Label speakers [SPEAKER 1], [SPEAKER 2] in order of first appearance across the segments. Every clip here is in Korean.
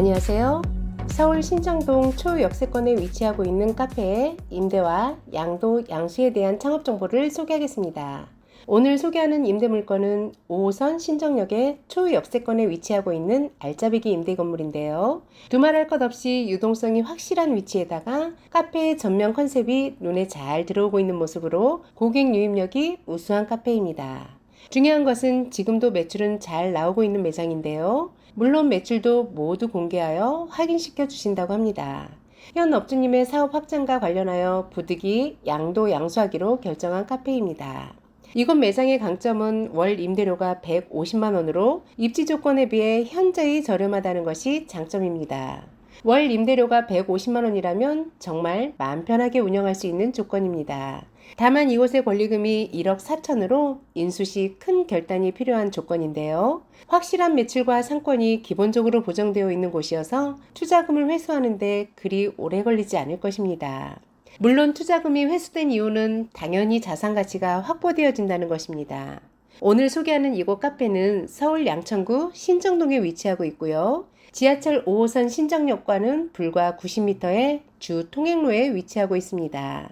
[SPEAKER 1] 안녕하세요. 서울 신정동 초역세권에 위치하고 있는 카페의 임대와 양도, 양수에 대한 창업 정보를 소개하겠습니다. 오늘 소개하는 임대 물건은 5호선 신정역의 초역세권에 위치하고 있는 알짜배기 임대 건물인데요. 두말할 것 없이 유동성이 확실한 위치에다가 카페의 전면 컨셉이 눈에 잘 들어오고 있는 모습으로 고객 유입력이 우수한 카페입니다. 중요한 것은 지금도 매출은 잘 나오고 있는 매장인데요. 물론 매출도 모두 공개하여 확인시켜 주신다고 합니다. 현 업주님의 사업 확장과 관련하여 부득이 양도 양수하기로 결정한 카페입니다. 이곳 매장의 강점은 월 임대료가 150만 원으로 입지 조건에 비해 현저히 저렴하다는 것이 장점입니다. 월 임대료가 150만 원이라면 정말 마음 편하게 운영할 수 있는 조건입니다. 다만 이곳의 권리금이 1억 4천으로 인수 시 큰 결단이 필요한 조건인데요. 확실한 매출과 상권이 기본적으로 보정되어 있는 곳이어서 투자금을 회수하는데 그리 오래 걸리지 않을 것입니다. 물론 투자금이 회수된 이유는 당연히 자산 가치가 확보되어진다는 것입니다. 오늘 소개하는 이곳 카페는 서울 양천구 신정동에 위치하고 있고요. 지하철 5호선 신정역과는 불과 90m의 주 통행로에 위치하고 있습니다.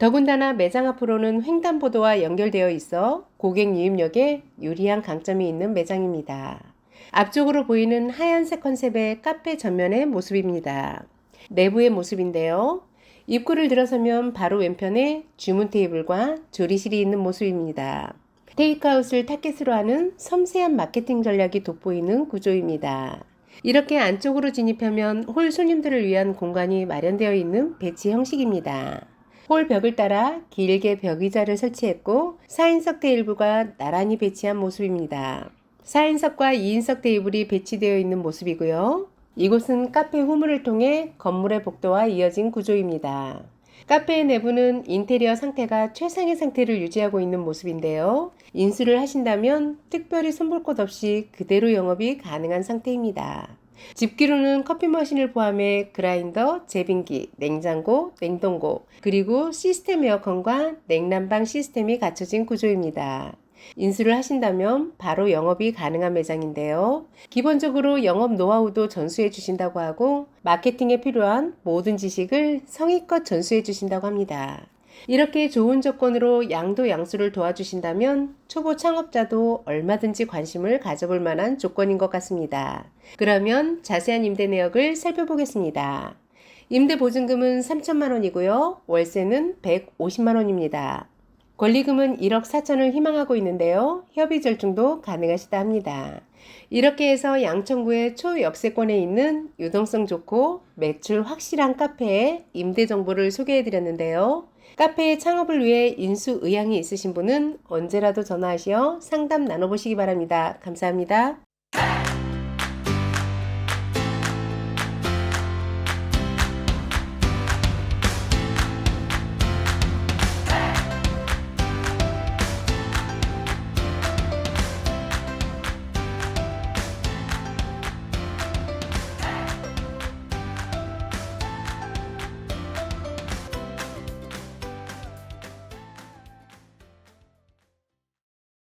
[SPEAKER 1] 더군다나 매장 앞으로는 횡단보도와 연결되어 있어 고객 유입력에 유리한 강점이 있는 매장입니다. 앞쪽으로 보이는 하얀색 컨셉의 카페 전면의 모습입니다. 내부의 모습인데요. 입구를 들어서면 바로 왼편에 주문 테이블과 조리실이 있는 모습입니다. 테이크아웃을 타겟으로 하는 섬세한 마케팅 전략이 돋보이는 구조입니다. 이렇게 안쪽으로 진입하면 홀 손님들을 위한 공간이 마련되어 있는 배치 형식입니다. 홀 벽을 따라 길게 벽 의자를 설치했고 4인석 테이블과 나란히 배치한 모습입니다. 4인석과 2인석 테이블이 배치되어 있는 모습이고요. 이곳은 카페 후문을 통해 건물의 복도와 이어진 구조입니다. 카페의 내부는 인테리어 상태가 최상의 상태를 유지하고 있는 모습인데요. 인수를 하신다면 특별히 손볼 곳 없이 그대로 영업이 가능한 상태입니다. 집기로는 커피 머신을 포함해 그라인더, 제빙기, 냉장고, 냉동고, 그리고 시스템 에어컨과 냉난방 시스템이 갖춰진 구조입니다. 인수를 하신다면 바로 영업이 가능한 매장인데요. 기본적으로 영업 노하우도 전수해 주신다고 하고 마케팅에 필요한 모든 지식을 성의껏 전수해 주신다고 합니다. 이렇게 좋은 조건으로 양도 양수를 도와주신다면 초보 창업자도 얼마든지 관심을 가져볼 만한 조건인 것 같습니다. 그러면 자세한 임대 내역을 살펴보겠습니다. 임대 보증금은 3천만 원이고요. 월세는 150만 원입니다. 권리금은 1억 4천을 희망하고 있는데요. 협의 절충도 가능하시다 합니다. 이렇게 해서 양천구의 초역세권에 있는 유동성 좋고 매출 확실한 카페의 임대 정보를 소개해 드렸는데요. 카페의 창업을 위해 인수 의향이 있으신 분은 언제라도 전화하시어 상담 나눠보시기 바랍니다. 감사합니다.